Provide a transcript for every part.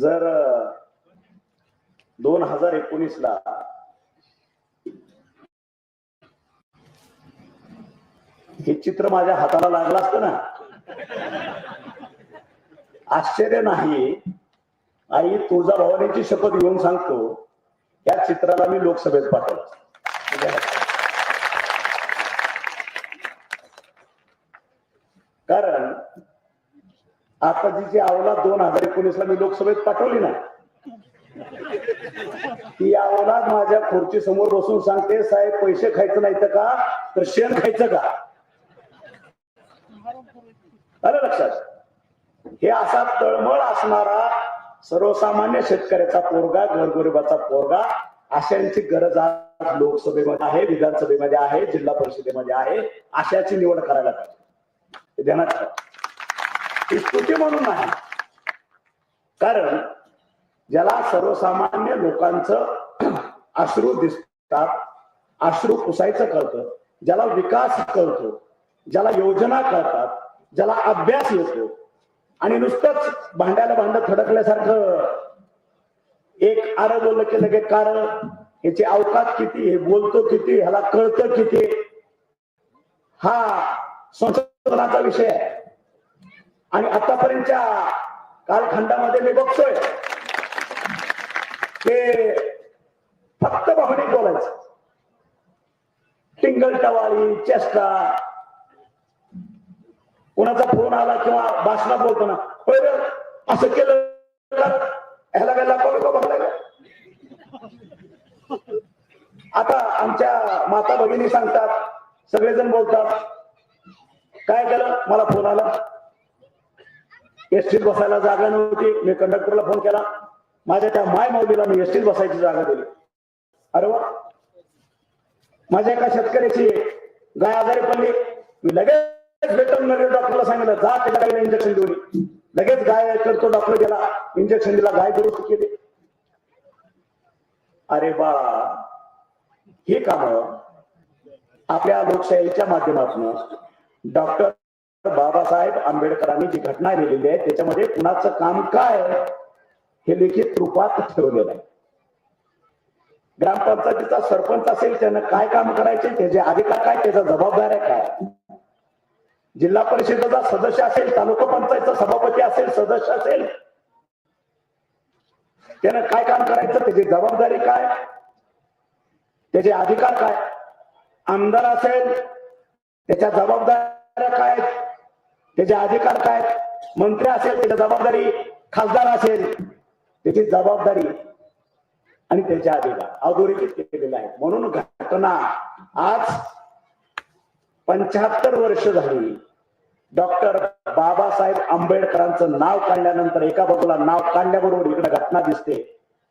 जर दोन हजार एकोणीस ला हे चित्र माझ्या हाताला लागलं असत ना. आश्चर्य नाही. आई तुळजाभवानीची शपथ घेऊन सांगतो या चित्राला मी लोकसभेत पाठवलं असतं. कारण आता जी जी अवलाद दोन हजार एकोणीस ला मी लोकसभेत पाठवली ना ती अवलाद माझ्या खुर्ची समोर बसून सांगते साहेब पैसे खायचं नाही तर का? तर शेण खायचं का? आलं लक्षात? हे असा तळमळ असणारा सर्वसामान्य शेतकऱ्याचा पोरगा घरगुरिबाचा पोरगा अशांची गरज आज लोकसभेमध्ये आहे विधानसभेमध्ये आहे जिल्हा परिषदेमध्ये आहे अशाची निवड करायला पाहिजे. ध्यानात ठेवा. ही स्तुती म्हणून नाही कारण ज्याला सर्वसामान्य लोकांचं अश्रू दिसतात अश्रू पुसायचं कळतं ज्याला विकास कळतो ज्याला योजना कळतात ज्याला अभ्यास येतो आणि नुसतंच भांड्याला भांड थडकल्यासारखं एक आर बोललं की लगेच कार याचे अवकाश किती हे बोलतो किती ह्याला कळतं किती हा संशोधनाचा विषय आहे. आणि आतापर्यंतच्या कालखंडामध्ये मी बघतोय ते फक्त भावनिक बोलायचं. टिंगल टवाळी चेष्टा. कोणाचा फोन आला किंवा भाषणात बोलताना होय असं केलं ह्याला काय लापा का बघलाय का? आता आमच्या माता भगिनी सांगतात सगळेजण बोलतात काय केलं? मला फोन आला. एसटीत बसायला जागा नव्हती. मी कंडक्टरला फोन केला. माझ्या त्या माय माऊलीला मी एसटीत बसायची जागा दिली. अरे वा. माझ्या एका शेतकऱ्याची गाय आजारी पडली. मी लगेच वेटरनरी डॉक्टरला सांगितलं जा त्याच्या गायला इंजेक्शन देऊन लगेच गाय करतो डॉक्टर गेला. इंजेक्शन दिला गाय दुरुस्त केली. अरे बा. ही काम आपल्या लोकशाहीच्या माध्यमातून डॉक्टर बाबासाहेब आंबेडकरांनी जी घटना लिहिलेली आहे त्याच्यामध्ये कुणाचं काम काय हे लिखित रूपात ठेवलेलं आहे. ग्रामपंचायतीचा सरपंच असेल त्यानं काय काम करायचे त्याचे अधिकार काय त्याचा जबाबदार आहे काय? जिल्हा परिषदेचा सदस्य असेल तालुका पंचायतचा सभापती असेल सदस्य असेल त्यानं काय काम करायचं त्याची जबाबदारी काय? त्याचे अधिकार काय? आमदार असेल त्याच्या जबाबदाऱ्या काय त्याचे अधिकार काय? मंत्री असेल त्याची जबाबदारी खासदार असेल त्याची जबाबदारी आणि त्याचे अधिकार. अधोरेखित केलेले आहेत. म्हणून घटना आज पंच्याहत्तर वर्ष झाली. डॉक्टर बाबासाहेब आंबेडकरांचं नाव काढल्यानंतर एका बाजूला नाव काढल्याबरोबर इकडे घटना दिसते.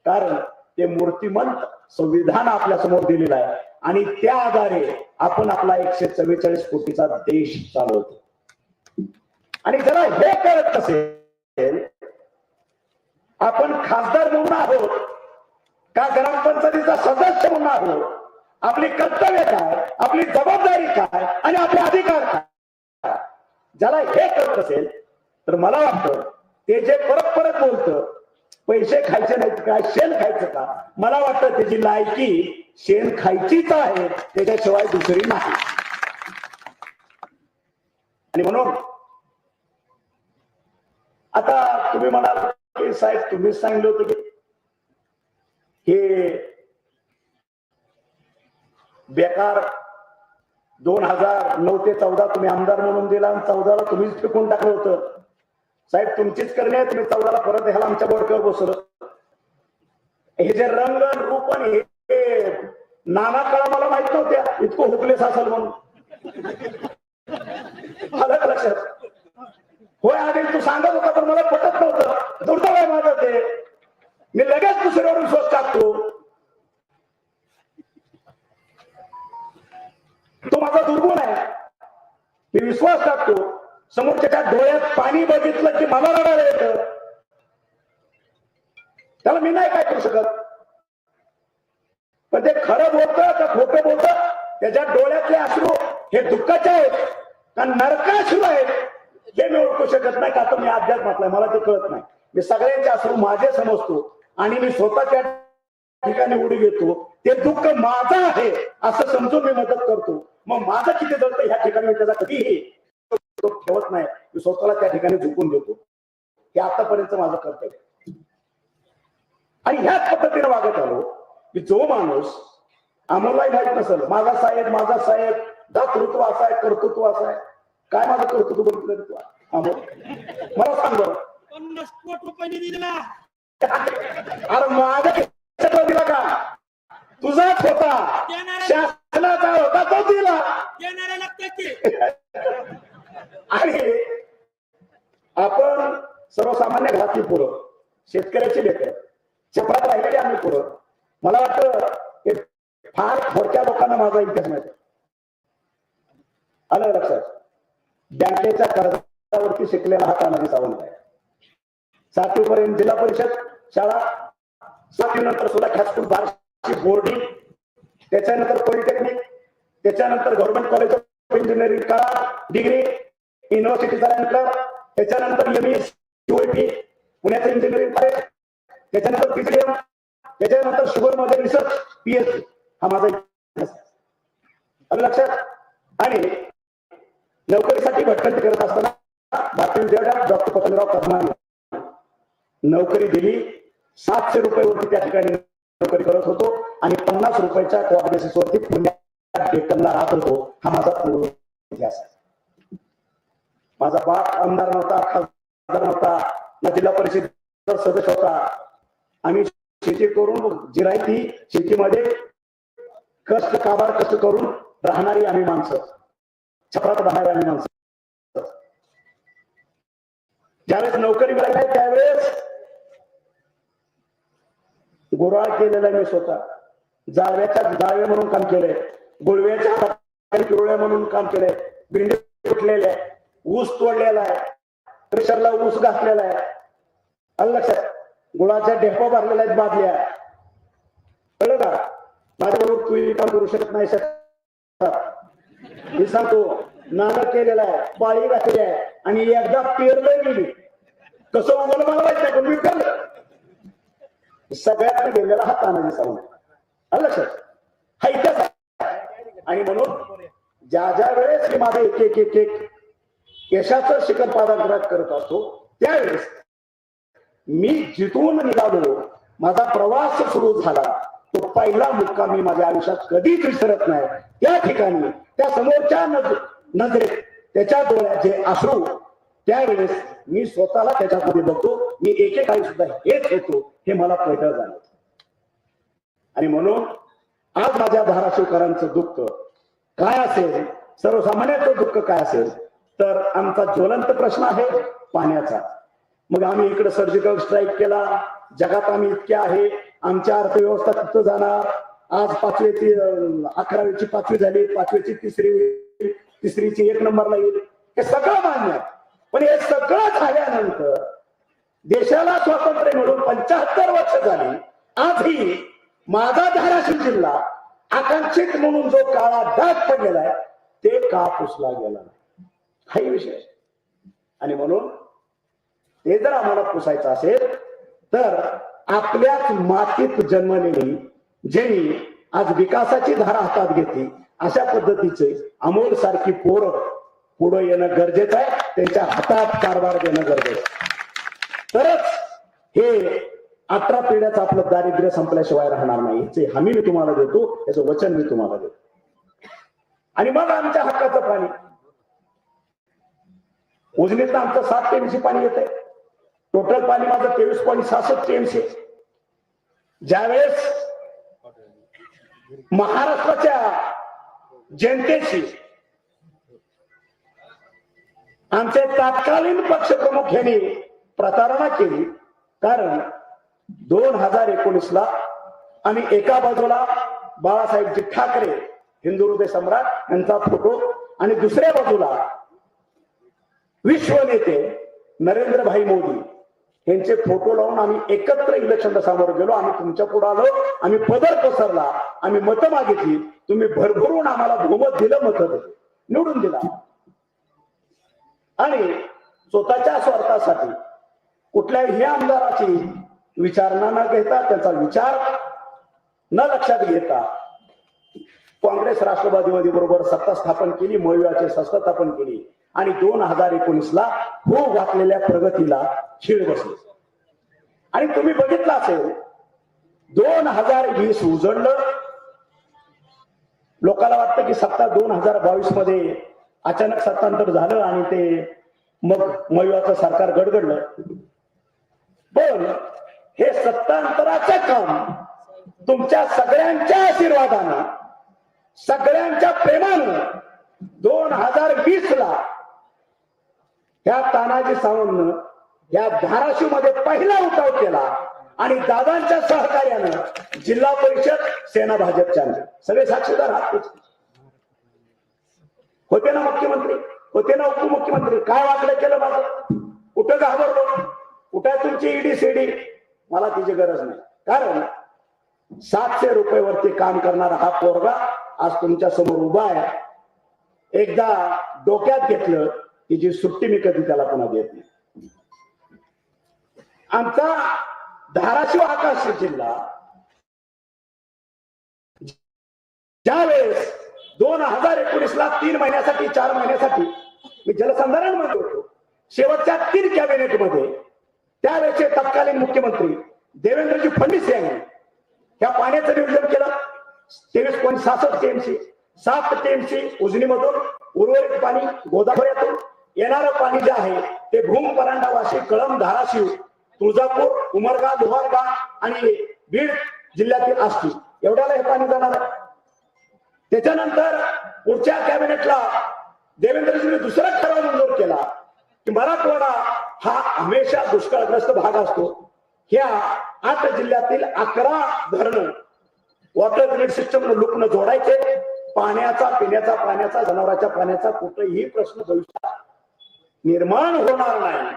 कारण ते मूर्तिमंत संविधान आपल्यासमोर दिलेलं आहे. आणि त्या आधारे आपण आपला एकशे चव्वेचाळीस कोटीचा देश चालवतो. आणि जरा हे कळत असेल आपण खासदार म्हणून आहोत का ग्रामपंचायतीचा सदस्य म्हणून आहोत? आपली कर्तव्य काय? आपली जबाबदारी काय? आणि आपले अधिकार काय? ज्याला हे कळत असेल तर मला वाटतं ते जे परत परत बोलतं पैसे खायचे नाहीत का? शेण खायचं का? मला वाटतं त्याची लायकी शेण खायचीच आहे त्याच्याशिवाय दुसरी नाही. आणि म्हणून आता तुम्ही म्हणाल हे साहेब तुम्हीच सांगितलं होतं की हे बेकार दोन हजार नऊ ते चौदा तुम्ही आमदार म्हणून दिला आणि चौदाला तुम्हीच फेकून टाकलं होतं. साहेब तुमचीच करणे आहे तुम्ही चौदाला परत ह्याला आमच्या बोडक्यावर बसवलं. हे जे रंग रूप आणि हे नाना काळा मला माहीत नव्हत्या इतकं हुकलेस असाल म्हणून. आलं लक्षात? होय आधी तू सांगत होता पण मला पटत नव्हतं. दुर्दैव आहे माझं ते. मी लगेच दुसऱ्यावरून स्वस्त टाकतो. तो माझा दुर्गुण आहे. मी विश्वास टाकतो. समोरच्या डोळ्यात पाणी बघितलं की मला रडायला येतं. त्याला मी नाही काय करू शकत. पण ते खरं बोलतं का खोटं बोलतं त्याच्या डोळ्यातले अश्रू हे दुःखाचे आहेत. का नरकाश्रू आहेत हे मी ओळखू शकत नाही का? आता मी अध्यात्मातला मला ते कळत नाही. मी सगळ्यांचे असू माझे समजतो आणि मी स्वतःच्या ठिकाणी उडी घेतो. ते दुःख माझं आहे असं समजून मी मदत करतो. मग माझं किती जळतं ह्या ठिकाणी मी त्याचा कधीही ठेवत नाही. मी स्वतःला त्या ठिकाणी झुकून देतो हे आतापर्यंत माझं कर्तव्य आणि ह्याच पद्धतीने वागत आलो की जो माणूस आम्हालाही माहीत नसेल माझा साहेब माझा साहेब दातृत्व असा आहे कर्तृत्व असा आहे. काय माझं कर्तृत्व बघितलं तू? मला सांग बरं. पन्नास कोटी रुपये निधी दिला अरे माझा खिशातला दिला का? तुझाच होता शासनाचा होता तो दिला. देणाऱ्या लागतात की. आणि आपण सर्वसामान्य घरातली पोरं शेतकऱ्याची लेकर चपरात राहिलेली आम्ही पोरं मला वाटतं हे फार थोडक्या लोकांना माझा इतिहास माहिती आहे. आलं लक्षात? बँकेच्या कर्जावरती शिकलेला हा तानाजी सावंत आहे. सातवी पर्यंत जिल्हा परिषद शाळा सातवी नंतर सुद्धा हायस्कूल बारशी बोर्डिंग त्याच्यानंतर पॉलिटेक्निक त्याच्यानंतर गव्हर्नमेंट कॉलेज ऑफ इंजिनिअरिंग करा डिग्री युनिव्हर्सिटी झाल्यानंतर त्याच्यानंतर एम यूएपी पुण्याचं इंजिनिअरिंग कॉलेज त्याच्यानंतर पीसीएम त्याच्यानंतर शुगरमध्ये रिसर्च पीएचडी हा माझा लक्षात? आणि नोकरीसाठी भटकंती करत असताना भारतीय देवडा डॉक्टर पतंगराव कदमानी नोकरी दिली सातशे रुपयावरती त्या ठिकाणी नोकरी करत होतो आणि पन्नास रुपयाच्या कॉप वरती पुण्यात राहत होतो. हा माझा इतिहास. आहे माझा बाप आमदार नव्हता खासदार नव्हता ना जिल्हा परिषद सदस्य होता. आम्ही शेती करून जिरायती शेतीमध्ये कष्ट काबार कष्ट करून राहणारी आम्ही माणसं. छपरात राहणारी आम्ही माणसं. ज्यावेळेस नोकरी मिळाली त्यावेळेस गोराळ केलेला मी स्वतः. जाळव्याच्या जाळवे म्हणून काम केलंय गुळव्याच्या पिरुळ्या म्हणून काम केलंय भिंडी फुटलेले आहे ऊस तोडलेला आहे प्रेशरला ऊस घातलेला आहे. आलं लक्षात? गुळाच्या ढेपा भरलेल्या आहेत बादल्या. कळलं का? माझ्याबरोबर तू काम करू शकत नाही शकत मी सांगतो नाना केलेला आहे पाळी घातली आहे आणि एकदा पेरलंय गेली कसं उगवलं मला माहीत नाही मी पेरलं सगळ्यात गेलेला हा तानाजी सावंत आलं लक्षात? हा इतिहास आणि म्हणून ज्या ज्या वेळेस मी माझा एक एक एक एक यशाचं शिखर पादाग्रात करत असतो त्यावेळेस मी जिथून निघालो माझा प्रवास सुरू झाला तो पहिला मुक्का मी माझ्या आयुष्यात कधीच विसरत नाही. त्या ठिकाणी त्या समोरच्या नजरेत त्याच्या डोळ्यात जे अश्रू त्यावेळेस मी स्वतःला त्याच्यामध्ये बघतो मी एकेकाळी सुद्धा हेच होतो हे मला पहिलं झालं. आणि म्हणून आज माझ्या धाराशिवकरांचं दुःख काय असेल सर्वसामान्याचं दुःख काय असेल तर आमचा ज्वलंत प्रश्न आहे पाण्याचा. मग आम्ही इकडे सर्जिकल स्ट्राईक केला जगात आम्ही इतके आहे आमच्या अर्थव्यवस्था तिथं जाणार आज पाचवीची ती अकरावीची पाचवी झाली पाचवीची तिसरी होईल, तिसरीची एक नंबरला येईल. हे सगळं मान्य पण हे सगळं झाल्यानंतर देशाला स्वातंत्र्य मिळून पंचाहत्तर वर्ष झाली आजही माझा धाराशिव जिल्हा आकांक्षित म्हणून जो काळा डाग पडलेला आहे ते का पुसला गेला नाही? हाही विषय आणि म्हणून ते जर आम्हाला पुसायचं असेल तर आपल्याच मातीत जन्मलेली ज्यांनी आज विकासाची धारा हातात घेतली अशा पद्धतीचे अमोल सारखी पोरं पुढं येणं गरजेचं आहे त्यांच्या हातात कारभार देणं गरजेचं आहे. तरच हे अठरा पिढ्याचं आपलं दारिद्र्य संपल्याशिवाय राहणार नाही. याची हमी मी तुम्हाला देतो याचं वचन मी तुम्हाला देतो. आणि मग आमच्या हक्काचं पाणी. उजनीतनं आमचं सात टीएमसी पाणी येत आहे टोटल पाणी माझं तेवीस पॉईंट सहासष्ट टीएमसी ज्यावेळेस महाराष्ट्राच्या जनतेशी आमचे तत्कालीन पक्षप्रमुख यांनी प्रतारणा केली. कारण दोन हजार एकोणीस ला आम्ही एका बाजूला बाळासाहेबजी ठाकरे हिंदू हृदय सम्राट यांचा फोटो आणि दुसऱ्या बाजूला विश्व नेते नरेंद्रभाई मोदी यांचे फोटो लावून आम्ही एकत्र इलेक्शनला सामोरं गेलो. आम्ही तुमच्यापुढे आलो. आम्ही पदर पसरला. आम्ही मतं मागितली. तुम्ही भरभरून आम्हाला बहुमत दिलं मत निवडून दिला. आणि स्वतःच्या स्वार्थासाठी कुठल्याही आमदाराची विचारणा न घेता त्यांचा विचार न लक्षात घेता काँग्रेस राष्ट्रवादीवादी बरोबर सत्ता स्थापन केली मयुयाची सत्ता स्थापन केली. आणि दोन हजार एकोणीसला हो घातलेल्या प्रगतीला खीळ बसली. आणि तुम्ही बघितलं असेल दोन हजार वीस उजडलं. लोकांना वाटतं की सत्ता दोन हजार बावीसमध्ये अचानक सत्तांतर झालं आणि ते मग मयुराचं सरकार गडगडलं. पण हे सत्तांतराचं काम तुमच्या सगळ्यांच्या आशीर्वादानं सगळ्यांच्या प्रेमानं दोन हजार वीस ला ह्या तानाजी सावंतनं या धाराशिवमध्ये पहिला उठाव केला आणि दादांच्या सहकार्यानं जिल्हा परिषद सेना भाजपच्या सगळे साक्षीदार आहात. होते ना मुख्यमंत्री? होते ना उपमुख्यमंत्री? काय वाटलं केलं माझं? कुठं घाबरलो? कुठं तुमची ईडी सीडी? मला तिची गरज नाही. कारण सातशे रुपये वरती काम करणारा हा पोरगा आज तुमच्यासमोर उभा आहे. एकदा डोक्यात घेतलं की जी सुट्टी मी कधी त्याला पुन्हा देत नाही. आमचा धाराशिव आकाश जिल्हा ज्यावेळेस दोन हजार एकोणीस ला तीन महिन्यासाठी चार महिन्यासाठी मी जलसंधारणमध्ये होतो शेवटच्या तीन कॅबिनेटमध्ये त्यावेळेचे तत्कालीन मुख्यमंत्री देवेंद्रजी फडणवीस यांनी त्या पाण्याचं नियोजन केलं. तेवीस पॉईंट सहासष्ट टीएमसी सात टीएमसी उजनीमधून उर्वरित पाणी गोदावऱ्यातून येणारं पाणी जे आहे ते भूम परांडा वाशी कळम धाराशिव तुळजापूर उमरगा लोहारगा आणि बीड जिल्ह्यातील असतील एवढ्याला हे पाणी जाणार आहे. त्याच्यानंतर पुढच्या कॅबिनेटला देवेंद्रजींनी दुसरा ठराव मंजूर केला की मराठवाडा हा हमेशा दुष्काळग्रस्त भाग असतो. ह्या आठ जिल्ह्यातील अकरा धरणं वॉटर ग्रीड सिस्टम लुकनं जोडायचे. पाण्याचा पिण्याचा पाण्याचा जनावरांच्या पाण्याचा कुठेही प्रश्न भविष्यात निर्माण होणार नाही.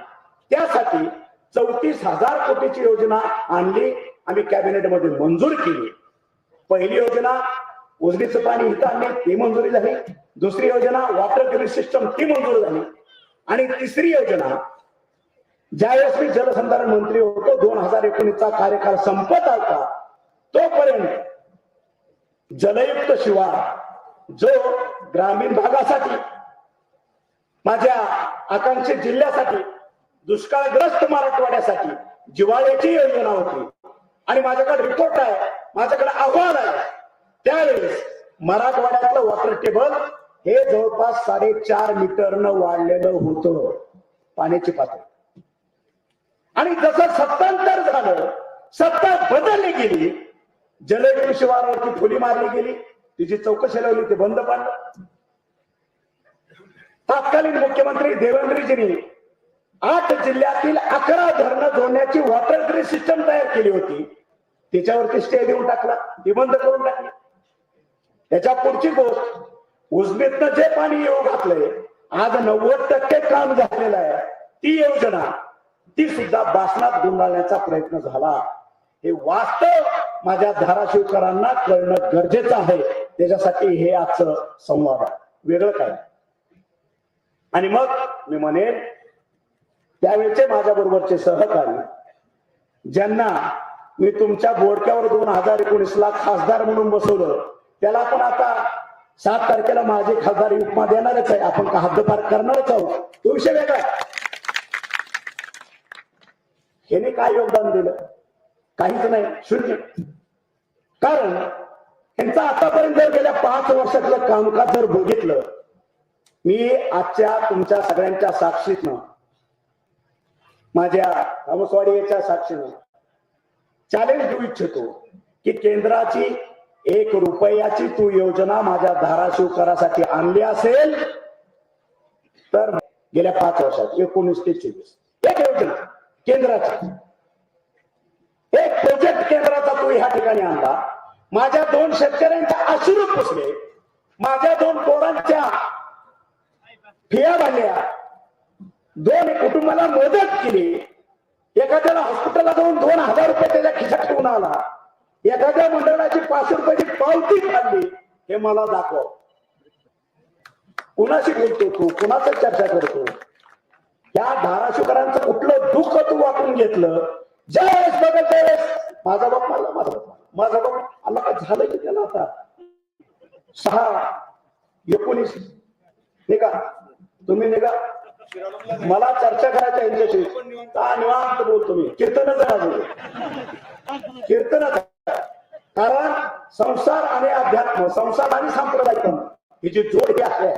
त्यासाठी चौतीस हजार कोटीची योजना आणली आम्ही कॅबिनेटमध्ये मंजूर केली. पहिली योजना उजनीचं पाणी इथं आणली ती मंजुरी झाली. दुसरी योजना वॉटर ग्रीड सिस्टम ती मंजूर झाली. आणि तिसरी योजना ज्यावेळेस मी जलसंधारण मंत्री होतो दोन हजार एकोणीसचा कार्यकाळ संपत आला तोपर्यंत जलयुक्त शिवार जो ग्रामीण भागासाठी माझ्या आकांक्षित जिल्ह्यासाठी दुष्काळग्रस्त मराठवाड्यासाठी जिवाळ्याची योजना होती. आणि माझ्याकडे रिपोर्ट आहे माझ्याकडे अहवाल आहे. त्यावेळेस मराठवाड्यातलं वॉटर टेबल हे जवळपास साडेचार मीटरनं वाढलेलं होतं पाण्याची पातळी. आणि जसं सत्तांतर झालं सत्ता बदलली गेली जलकृषी वारावरती फुली मारली गेली तिची चौकशी लावली ते बंद पाडलं. तत्कालीन मुख्यमंत्री देवेंद्रजींनी आठ जिल्ह्यातील अकरा धरणं जोडण्याची वॉटर ग्रीड सिस्टम तयार केली होती. त्याच्यावरती स्टे देऊन टाकला निबंध करून टाकला. त्याच्या पुढची गोष्ट उजबेतनं जे पाणी येऊ घातलंय आज नव्वद टक्के काम झालेलं आहे. ती योजना ती सुद्धा बासनात गुंडाळण्याचा प्रयत्न झाला. हे वास्तव माझ्या धाराशिवकरांना कळणं गरजेचं आहे. त्याच्यासाठी हे आजचं संवाद आहे. वेगळं काय? आणि मग मी म्हणेन त्यावेळेचे माझ्या बरोबरचे सहकारी ज्यांना मी तुमच्या बोडक्यावर दोन हजार एकोणीस ला खासदार म्हणून बसवलं त्याला पण आता सात तारखेला माझे खासदारी उपमा देणारच आहे. आपण का हद्दपार करणारच आहोत? तो विषय वेगळा आहे. ह्याने काय योगदान दिलं? काहीच नाही. शून्य. कारण यांचं आतापर्यंत जर गेल्या पाच वर्षातलं कामकाज जर बघितलं मी आजच्या तुमच्या सगळ्यांच्या साक्षीतनं माझ्या रामस्वाडीच्या साक्षीनं चॅलेंज देऊ इच्छितो की केंद्राची एक रुपयाची तू योजना माझ्या धाराशिवकरासाठी आणली असेल तर गेल्या पाच वर्षात एकोणीस ते चोवीस. एक योजना केंद्राची. एक प्रोजेक्ट केंद्राचा तू ह्या ठिकाणी आणला. माझ्या दोन शेतकऱ्यांच्या अश्रू पुसले. माझ्या दोन पोरांच्या फिया बांधल्या. दोन कुटुंबाला मदत केली. एखाद्याला हॉस्पिटलला जाऊन दोन हजार रुपये त्याच्या खिशात ठेवून आला एखाद्या मंडळाची पाचशे रुपयाची पावती काढली. हे मला दाखव. कुणाशी बोलतो तू? कुणाचं चर्चा करतो? या धाराशिवकरांचं कुठलं दुःख तू वाटून घेतलं? ज्यावेळेस बघल त्यावेळेस माझा बाप मला माझा बाप माझा बाप आला का? झालं की त्याला आता? सहा एकोणीस. निघा तुम्ही निघा. मला चर्चा करायच्या यांच्याशी. का निवांत बोलतो मी कीर्तनच आहे कीर्तनच कारण संसार आणि अध्यात्म संसार आणि सांप्रदायिक ही जी जोड ही आहे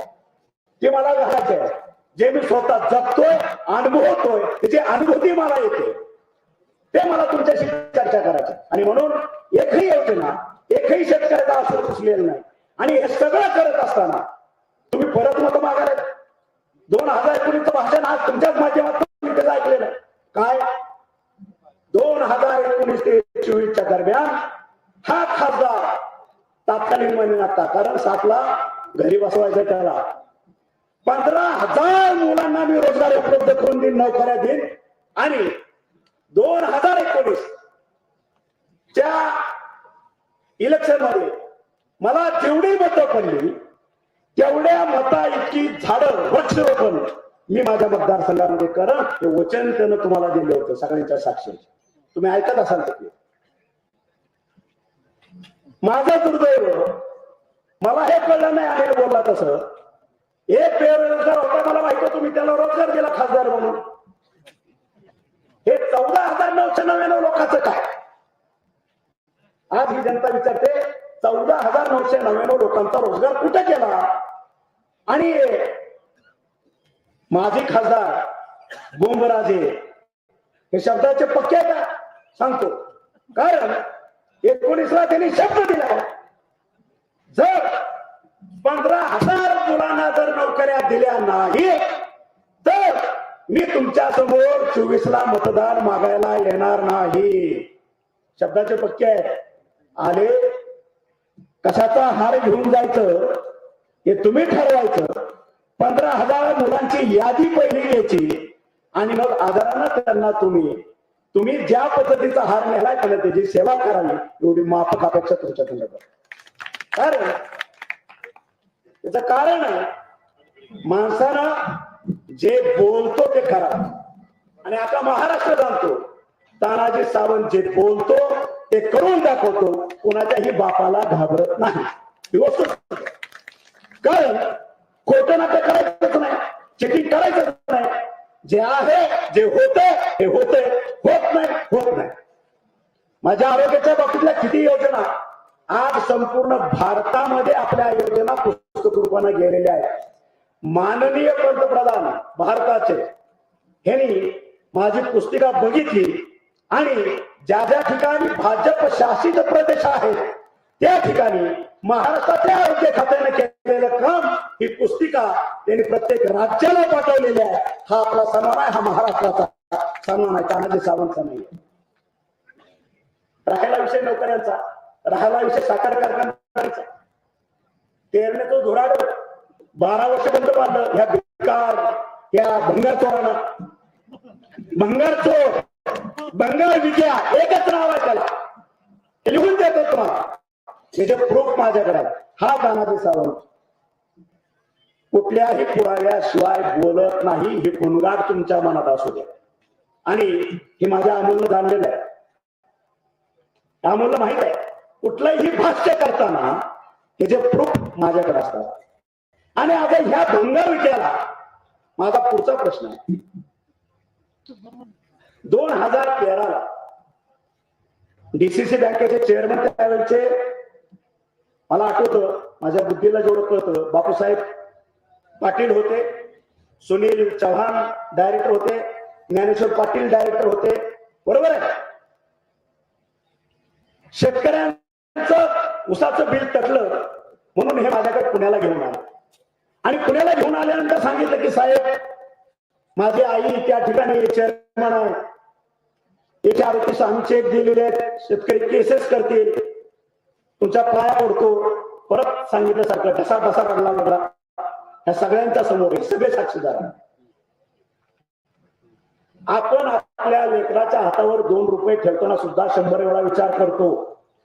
ती मला घालायचे आहे. जे मी स्वतः जगतोय अनुभवतोय त्याची अनुभूती मला येते. ते मला तुमच्याशी चर्चा करायचं आणि म्हणून एकही योजना एकही शेतकऱ्याचा असं सुचलेलं नाही. आणि हे सगळं करत असताना तुम्ही परत मत मागायला दोन हजार एकोणीसचं भाषण आज तुमच्याच माध्यमातून मी त्याचं ऐकलेलं काय? दोन हजार एकोणीस ते चोवीसच्या दरम्यान हा खासदार तात्कालीन महिने आता कारण सातला घरी बसवायचं त्याला. पंधरा हजार मुलांना मी रोजगार उपलब्ध करून देईन नोकऱ्या देईन. आणि दोन हजार एकोणीस च्या इलेक्शनमध्ये मला जेवढी मतं पडली तेवढ्या मता इतकी झाडं वृक्षरोपण मी माझ्या मतदारसंघामध्ये करण हे वचन त्यानं तुम्हाला दिलं होतं सगळ्यांच्या साक्षी तुम्ही ऐकत असाल तर माझं दुर्दैव मला हे कळलं नाही आहे बोलला तसं. एक बेरोजगार होता मला माहिती तुम्ही त्याला रोजगार दिला खासदार म्हणून. हे चौदा हजार नऊशे नव्याण्णव लोकांचं काय? आज ही जनता विचारते चौदा हजार नऊशे नव्याण्णव लोकांचा रोजगार कुठे केला आणि माझे खासदार बोंबराजे हे शब्दाचे पक्के का? सांगतो. कारण एकोणीसला त्यांनी शब्द दिला. जर पंधरा हजार मुलांना जर नोकऱ्या दिल्या नाही तर मी तुमच्यासमोर चोवीसला मतदान मागायला येणार नाही. शब्दाचे पक्के आहेत. आले कशाचा हार घेऊन जायचं हे तुम्ही ठरवायचं. पंधरा हजार मुलांची यादी पहिली घ्यायची आणि मग आधारानं त्यांना तुम्ही तुम्ही ज्या पद्धतीचा हार नेलाय त्याला त्याची सेवा करावी एवढी माफक अपेक्षा तुमच्याकडे कारण त्याचं कारण आहे माणसानं जे बोलतो ते करा आणि आता महाराष्ट्र जाणतो तानाजी सावंत जे बोलतो ते करून दाखवतो कोणाच्याही बापाला घाबरत नाही. ही कारण खोटं नाटक करायचंच नाही चेकिंग करायचंच नाही. जे आहे जे होत हे होते होत नाही होत नाही. माझ्या आरोग्याच्या बाबतीतल्या किती योजना आज संपूर्ण भारतामध्ये आपल्या योजना पुस्तक रूपाने गेलेल्या आहेत. माननीय पंतप्रधान भारताचे. ह्यांनी माझी पुस्तिका बघितली आणि ज्या ज्या ठिकाणी भाजप शासित प्रदेश आहेत त्या ठिकाणी महाराष्ट्राच्या आरोग्य खात्याने केलेलं काम ही पुस्तिका त्यांनी प्रत्येक राज्याला पाठवलेली आहे. हा आपला सन्मान आहे हा महाराष्ट्राचा सन्मान आहे. तानाजी सावंतचा नाही. राहायला विषय नोकऱ्यांचा राहायला विषय साखर कारखान्याचा. तो धुराड बारा वर्ष बंद पाडलं. ह्या बेकार ह्या भंगार चोरांना भंगार चोर बंगाल विद्या एकच नाव आहे त्याला. लिहून देतो तुम्हाला. त्याचे प्रूफ माझ्याकडे हा तानाजी सावंत कुठल्याही पुराव्याशिवाय बोलत नाही हे गुणगाड तुमच्या मनात असू द्या. आणि हे माझ्या अमूल्य जाणलेलं आहे. अमूल्य माहीत आहे. कुठलंही भाष्य करताना त्याचे प्रूफ माझ्याकडे असतात. आणि आता ह्या भंगार विचारला माझा पुढचा प्रश्न आहे. दोन हजार तेराला डीसीसी बँकेचे चेअरमन त्यावेळेचे मला आठवतं माझ्या बुद्धीला जेवढं कळतं बापूसाहेब पाटील होते सुनील चव्हाण डायरेक्टर होते ज्ञानेश्वर पाटील डायरेक्टर होते बरोबर आहे? शेतकऱ्यांचं उसाचं बिल तटलं म्हणून हे माझ्याकडे पुण्याला घेऊन आलं. आणि पुण्याला घेऊन आल्यानंतर सांगितलं की साहेब माझी आई त्या ठिकाणी चेअरमन आहे. याचे आरोपी आम्ही चेक दिलेले आहेत. शेतकरी केसेस करतील. तुमच्या पाया पडतो. परत सांगितलं ठसा ठसा ढसा रडला या सगळ्यांच्या समोर सगळे साक्षीदार आपण आपल्या लेकराच्या हातावर दोन रुपये ठेवताना सुद्धा शंभर वेळा विचार करतो.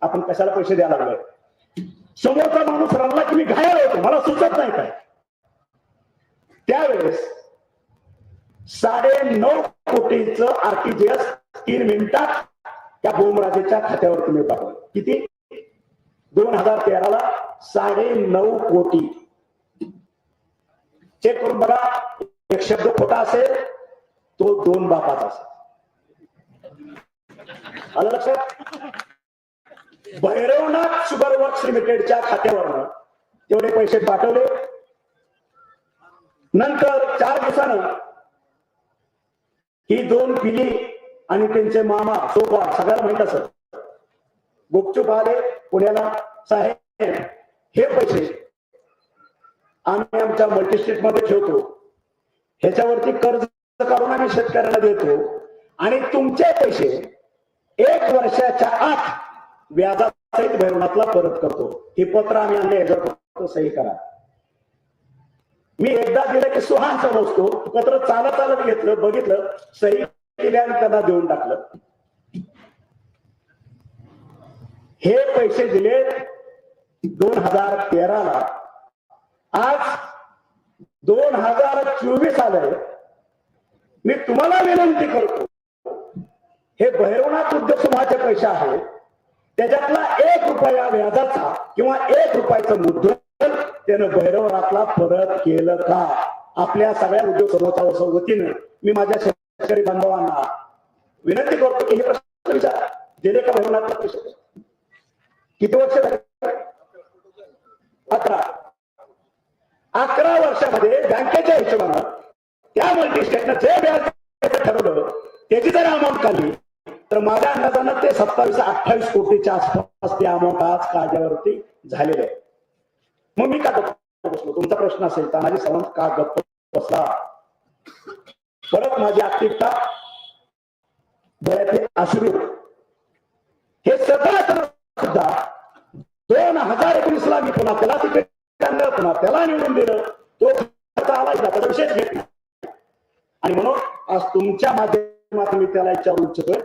आपण कशाला पैसे द्यायला लागलोय? समोरचा माणूस रडला की मी घायल होतो. मला सुचत नाही काय. त्यावेळेस साडे नऊ कोटीच आरटीजीएस तीन मिनिटात त्या भूमराजेच्या खात्यावर तुम्ही पाठवा. किती? दोन हजार तेराला साडे नऊ कोटी. चेक करून बघा. एक शब्द खोटा असेल तो दोन बापाचा असेल. आलं लक्षात? भैरवनाथ शुगर वर्क्स लिमिटेडच्या खात्यावरनं तेवढे पैसे पाठवले. नंतर चार दिवसानं ही दोन पिली आणि त्यांचे मामा सोबा सगळ्याला माहीत असत. गुपचूप आले पुण्याला साहेब हे पैसे आम्ही आमच्या मल्टीस्टेटमध्ये ठेवतो. ह्याच्यावरती कर्ज काढून आम्ही शेतकऱ्यांना देतो. आणि तुमचे पैसे एक वर्षाच्या आत व्याजासहित भैरवनाथला परत करतो. हे पत्र आम्ही आणले याच्यावर सही करा. मी एकदा दिलं की सुहान समजतो. पत्र चालत चालत घेतलं बघितलं सही बँक त्यांना देऊन टाकलं. हे पैसे दिले दोन हजार तेराला. आज दोन हजार चोवीस आलंय मी तुम्हाला विनंती करतो हे भैरवनाथ उद्योग समूहाचे पैसे आहे. त्याच्यातला एक रुपया व्याजाचा किंवा एक रुपयाचं मुद्दल त्यानं भैरवनाथला परत केलं का? आपल्या सगळ्या उद्योग समूहाच्या वतीनं मी माझ्या शेतकरी बांधवांना विनंती करतो की हे प्रश्न विचारा. दिले का किती वर्ष अकरा. अकरा वर्षामध्ये बँकेच्या हिशोबानं त्या मल्टी स्टेटनं जे व्याज ठरवलं त्याची जर अमाऊंट काढली तर माझ्या अंदाजानं ते सत्तावीस अठ्ठावीस कोटीच्या आसपास ते अमाऊंट आज कायद्यावरती झालेले आहे. मग मी का गप्प बसलो तुमचा प्रश्न असेल तर माझी सावंत का गप्प बसला परत माझी आत्मिकता डोळ्यातले अश्रू हे सगळं सुद्धा दोन हजार एकोणीस ला मी पुन्हा त्याला तिकीट आणलं पुन्हा त्याला निवडून दिलं. तो खर्च आला त्याचा विषयच घेत आणि म्हणून आज तुमच्या माध्यमातून मी त्याला विचारू इच्छितोय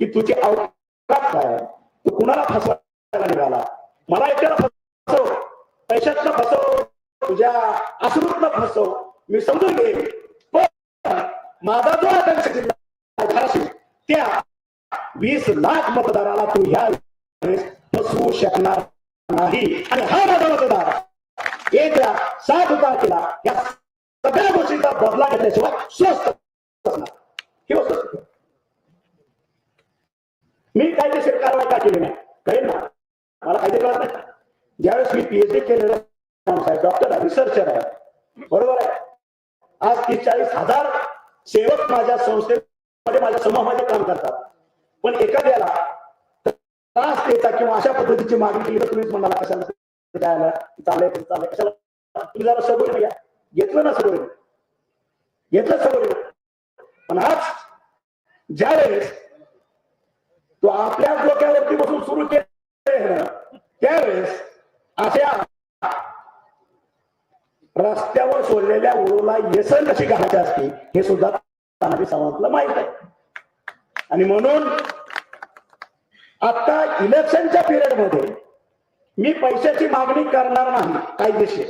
की तुझी अवकाश काय तू कुणाला फसवायला निघाला? मला एकट्याला फसव. पैशातनं फसव. तुझ्या अश्रूतनं फसव. मी समजून घेईन. माझा जो आदर्श जिल्हा धाराशिव त्या वीस लाख मतदाराला तू ह्या वेळेस फसवू शकणार नाही. आणि हा माझा मतदार येत्या सात तारखेला या सगळ्या गोष्टीचा बदला घेतल्याशिवाय स्वस्त असणार. ही मी कायदेशीर कारवाई का केली नाही? कळेल ना? मला कायदे कळत नाही. ज्यावेळेस मी पीएचडी केलेलं माणूस आहे डॉक्टर आहे रिसर्चर आहे. बरोबर आहे? आज तीस चाळीस हजार सेवक माझ्या संस्थेमध्ये माझ्या समूहामध्ये काम करतात. पण एखाद्याला त्रास देता किंवा अशा पद्धतीची मागणी केली तर तुम्हीच म्हणाला कशाला द्यायला चाललंय ते चाललंय. कशाला? तुम्ही जरा सगळं घ्या. घेतलं ना सगळं घेतलं सगळं पण आज ज्या वेळेस तो आपल्या डोक्यावरती बसून सुरू केलं त्यावेळेस अशा रस्त्या सोडलेल्या उरूला येसन कशी घालायची असते हे सुद्धा तानाजी सावंतला माहीत आहे. आणि म्हणून आता इलेक्शनच्या पिरियडमध्ये मी पैशाची मागणी करणार नाही कायदेशीर.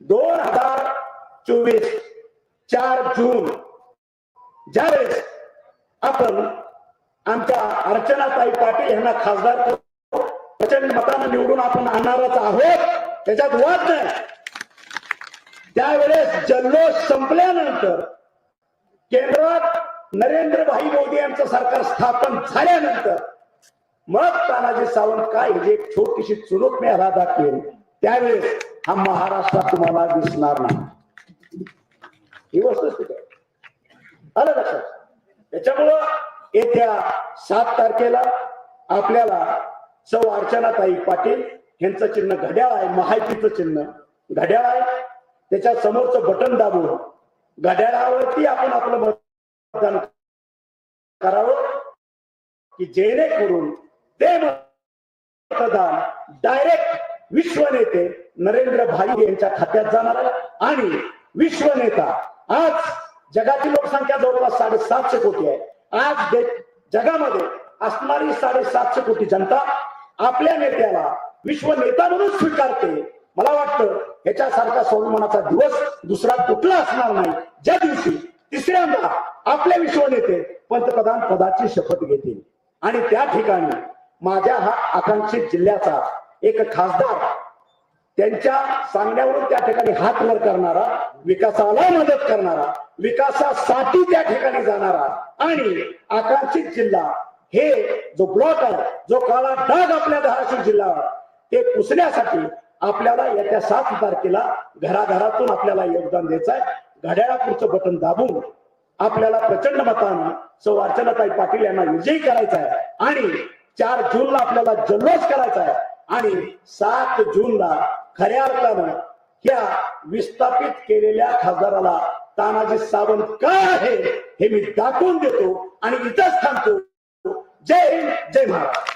दोन हजार चोवीस चार जून ज्यावेळेस आपण आमच्या अर्चनाताई पाटील यांना खासदार प्रचंड मतानं निवडून आपण आणणारच आहोत त्याच्यात वाद नाही. त्यावेळेस जल्लोष संपल्यानंतर केंद्रात नरेंद्रभाई मोदी यांचं सरकार स्थापन झाल्यानंतर मग तानाजी सावंत काय हे एक छोटीशी चुनूक मी ह्याला दाखवेल त्यावेळेस हा महाराष्ट्रात तुम्हाला दिसणार नाही. ही वस्तुस्थिती आलं लक्षात? त्याच्यामुळं येत्या सात तारखेला आपल्याला सौ अर्चनाताई पाटील यांचं चिन्ह घड्याळ आहे महायतीचं चिन्ह घड्याळ आहे. त्याच्या समोरचं बटन दाबून घड्याळावरती आपण आपलं मतदान करावं की जेणेकरून ते मतदान डायरेक्ट विश्व नेते नरेंद्र भाई यांच्या खात्यात जाणार आहे आणि विश्व नेता आज जगाची लोकसंख्या जवळपास साडेसातशे कोटी आहे. आज जगामध्ये असणारी साडेसातशे कोटी जनता आपल्या नेत्याला विश्व नेता म्हणून स्वीकारते. मला वाटतं ह्याच्यासारखा स्वाभिमानाचा दिवस दुसरा कुठला असणार नाही. ज्या दिवशी तिसऱ्यांदा आपले विश्व नेते पंतप्रधान पदाची शपथ घेतील. आणि त्या ठिकाणी माझ्या हा आकांक्षित जिल्ह्याचा एक खासदार त्यांच्या सांगण्यावरून त्या ठिकाणी हात वर करणारा विकासाला मदत करणारा विकासासाठी त्या ठिकाणी जाणारा आणि आकांक्षित जिल्हा हे जो ब्लॉक आहे जो काळा डाग आपल्या धाराशिव जिल्ह्यावर ते पुसण्यासाठी आपल्याला येत्या सात तारखेला घराघरातून आपल्याला योगदान द्यायचं आहे घड्याळापुरचं बटन दाबून आपल्याला प्रचंड मतानं सौ अर्चनाताई पाटील यांना विजयी करायचा आहे आणि चार जूनला आपल्याला जल्लोष करायचा आहे आणि सात जूनला खऱ्या अर्थानं ह्या विस्थापित केलेल्या खासदाराला तानाजी सावंत काय आहे हे मी दाखवून देतो आणि इथंच थांबतो. जय हिंद जय महाराष्ट्र.